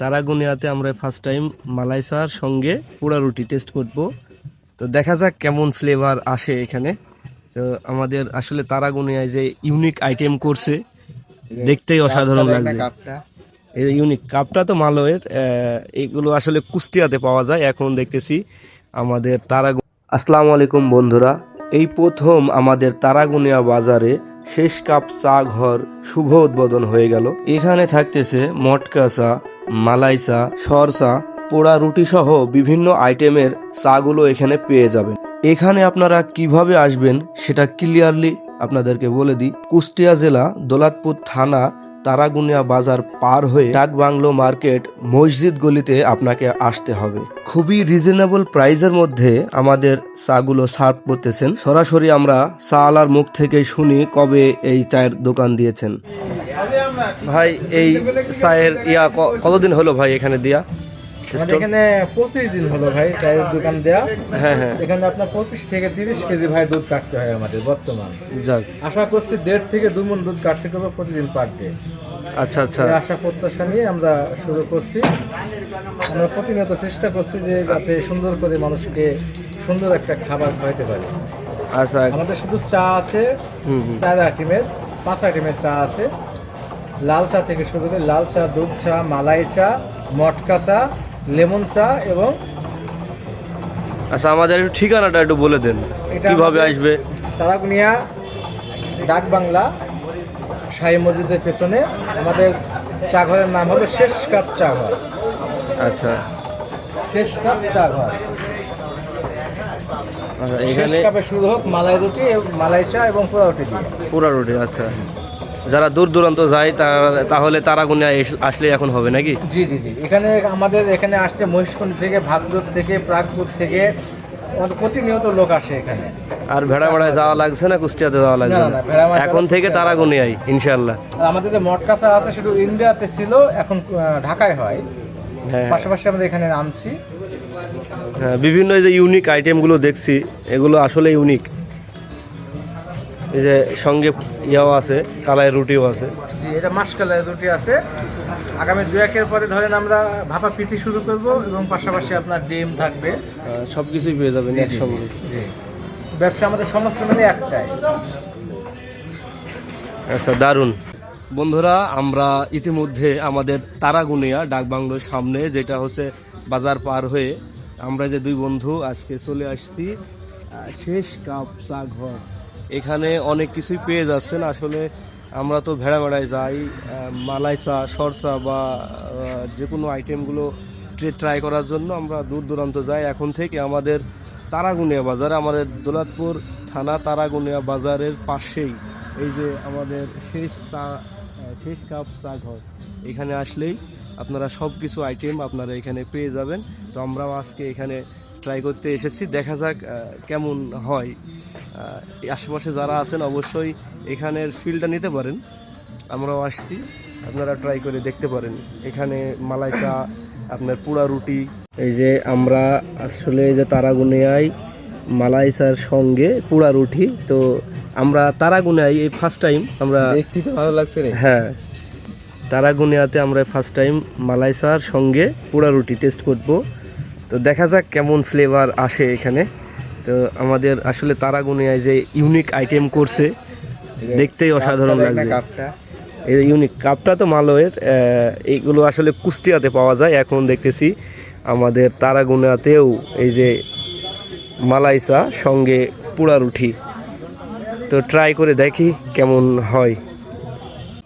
তারাগুনিয়াতে আমরা first time মালাইসার সঙ্গে পোড়া রুটি টেস্ট করব। তো দেখা যাক কেমন ফ্লেভার আসে এখানে। তো আমাদের আসলে তারাগুনিয়ায় যে ইউনিক আইটেম করছে দেখতেই অসাধারণ লাগছে। এই ইউনিক কাপটা তো মালয়ের এগুলো আসলে কুষ্টিয়াতে পাওয়া যায়। এখন দেখতেছি আমাদের তারাগু আসসালামু আলাইকুম বন্ধুরা। এই প্রথম আমাদের তারাগুনিয়া বাজারে শেষ কাপ চা ঘর শুভ উদ্বোধন হয়ে গেল। এখানে থাকতেছে মটকা চা, মালাই চা, সর চা, পোড়া রুটি সহ বিভিন্ন আইটেমের চাগুলো এখানে পেয়ে যাবেন। এখানে আপনারা কীভাবে আসবেন সেটা ক্লিয়ারলি আপনাদেরকে বলে দিই। কুষ্টিয়া জেলা দোলাতপুর থানা তারাগুনিয়া বাজার পার হয়ে ডাক বাংলো মার্কেট মসজিদ গলিতে আপনাকে আসতে হবে। খুবই রিজনেবল প্রাইজের মধ্যে আমাদের চাগুলো সার্ভ করতেছেন। সরাসরি আমরা চা আলার মুখ থেকে শুনি কবে এই চায়ের দোকান দিয়েছেন। ভাই, এই চায়ের ইয়া কতদিন হলো ভাই এখানে দিয়া? আমাদের এখানে পঁচিশ দিন হলো ভাই চায়ের দোকান দেয়া। হ্যাঁ হ্যাঁ। এখানে আপনার পঁচিশ থেকে তিরিশ কেজি ভাই দুধ কাটতে হয় আমাদের বর্তমান। যাক। আশা করছি দেড় থেকে দু মন দুধ কাটতে হবে প্রতিদিন পার ডে। আচ্ছা আচ্ছা। আশা প্রত্যাশা নিয়ে আমরা শুরু করছি। আমরা প্রতিনিয়ত চেষ্টা করছি যে যাতে সুন্দর করে মানুষকে সুন্দর একটা খাবার খাওয়াতে পারি। আচ্ছা। আমাদের শুধু চা আছে চার আইটেমের পাঁচ আইটেমের চা আছে। লাল চা থেকে শুরু করে লাল চা দুধ চা মালাই চা মটকা চা লেমন চা এবং আচ্ছা আমাদের একটু ঠিকানাটা একটু বলে দেন। কীভাবে আসবে? তারাকুনিয়া ডাক বাংলা শাহী মসজিদের পেছনে। আমাদের চা ঘরের নাম হবে শেষ কাপ চা ঘর। আচ্ছা। শেষ কাপ চা ঘর। আচ্ছা এখানে কাপে শুরু হোক মালাই রুটি মালাই চা এবং পোড়া রুটি দিয়ে। পুরা রুটি আচ্ছা। যারা দূর দূরান্ত যায় তারা- তাহলে তারাগুনিয়া এস- আসলে এখন হবে নাকি? জি জি জি। এখানে আমাদের এখানে আসছে মহিষকুণ্ড থেকে ভাগদুর থেকে প্রাগপুর থেকে প্রতিনিয়ত লোক আসে এখানে। আর ভেড়া ভেড়ায় যাওয়া লাগছে না? কুষ্টিয়াতে যাওয়া লাগছে না, এখন থেকে তারাগুনিয়াই ইনশাল্লাহ আমাদের যে মটকা চা আছে শুধু ইন্ডিয়াতে ছিল এখন ঢাকায় হয়। হ্যাঁ। পাশাপাশি আমাদের এখানে আনছি। হ্যাঁ বিভিন্ন যে ইউনিক আইটেমগুলো দেখছি এগুলো আসলে ইউনিক এই যে সঙ্গে ইয়াও আছে কালাই রুটিও আছে। জি এটা মাসকালের রুটি আছে। আগামী দু একের পরে ধরেন আমরা ভাপা পিঠি শুরু করব এবং পাশাপাশি আপনার ডিম থাকবে। সব কিছুই পেয়ে যাবেন একসঙ্গে। ব্যবসা আমাদের সমস্ত মানে একটাই। আচ্ছা দারুণ। বন্ধুরা আমরা ইতিমধ্যে আমাদের তারাগুনিয়া ডাকবাংলোর সামনে যেটা হচ্ছে বাজার পার হয়ে আমরা যে দুই বন্ধু আজকে চলে আসছি শেষ কাপ চা ঘর। এখানে অনেক কিছুই পেয়ে যাচ্ছেন। আসলে আমরা তো ভেড়া ভেড়ায় যাই আহ, মালাই চা সর বা যে কোনো আইটেমগুলো ট্রাই করার জন্য আমরা দূর দূরান্ত যাই। এখন থেকে আমাদের তারাগুনিয়া বাজার আমাদের দোলাতপুর থানা তারাগুনিয়া বাজারের পাশেই। এই যে আমাদের শেষ আহ, শেষ কাপ চা ঘর। এখানে আসলেই আপনারা সব কিছু আইটেম আপনারা এখানে পেয়ে যাবেন। তো আমরাও আজকে এখানে ট্রাই করতে এসেছি। দেখা যাক কেমন হয়। আশেপাশে যারা আছেন অবশ্যই এখানের ফিলটা নিতে পারেন। আমরাও আসছি আপনারা ট্রাই করে দেখতে পারেন। এখানে মালাই চা আপনার পুরা রুটি। এই যে আমরা আসলে এই যে তারাগুনিয়ায় মালাই চার সঙ্গে পুরা রুটি তো আমরা তারাগুনিয়ায় এই ফার্স্ট টাইম আমরা দেখতে তো ভালো লাগছে রে। হ্যাঁ তারাগুনিয়াতে আমরা ফার্স্ট টাইম মালাই চার সঙ্গে পুরা রুটি টেস্ট করব। তো দেখা যাক কেমন ফ্লেভার আসে এখানে। তো আমাদের আসলে তারাগুনিয়ায় যে ইউনিক আইটেম করছে। দেখতেই অসাধারণ লাগছে। এই ইউনিক কাপটা তো মালয়ের এইগুলো আসলে কুষ্টিয়াতে পাওয়া যায় এখন দেখতেছি আমাদের তারাগুনাতেও এই যে মালাই চা সঙ্গে পুরা রুটি। তো ট্রাই করে দেখি কেমন হয়।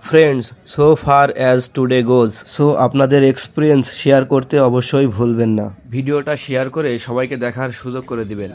Friends so far as today goes so আপনাদের এক্সপিরিয়েন্স শেয়ার করতে অবশ্যই ভুলবেন না। ভিডিওটা শেয়ার করে সবাইকে দেখার সুযোগ করে দিবেন।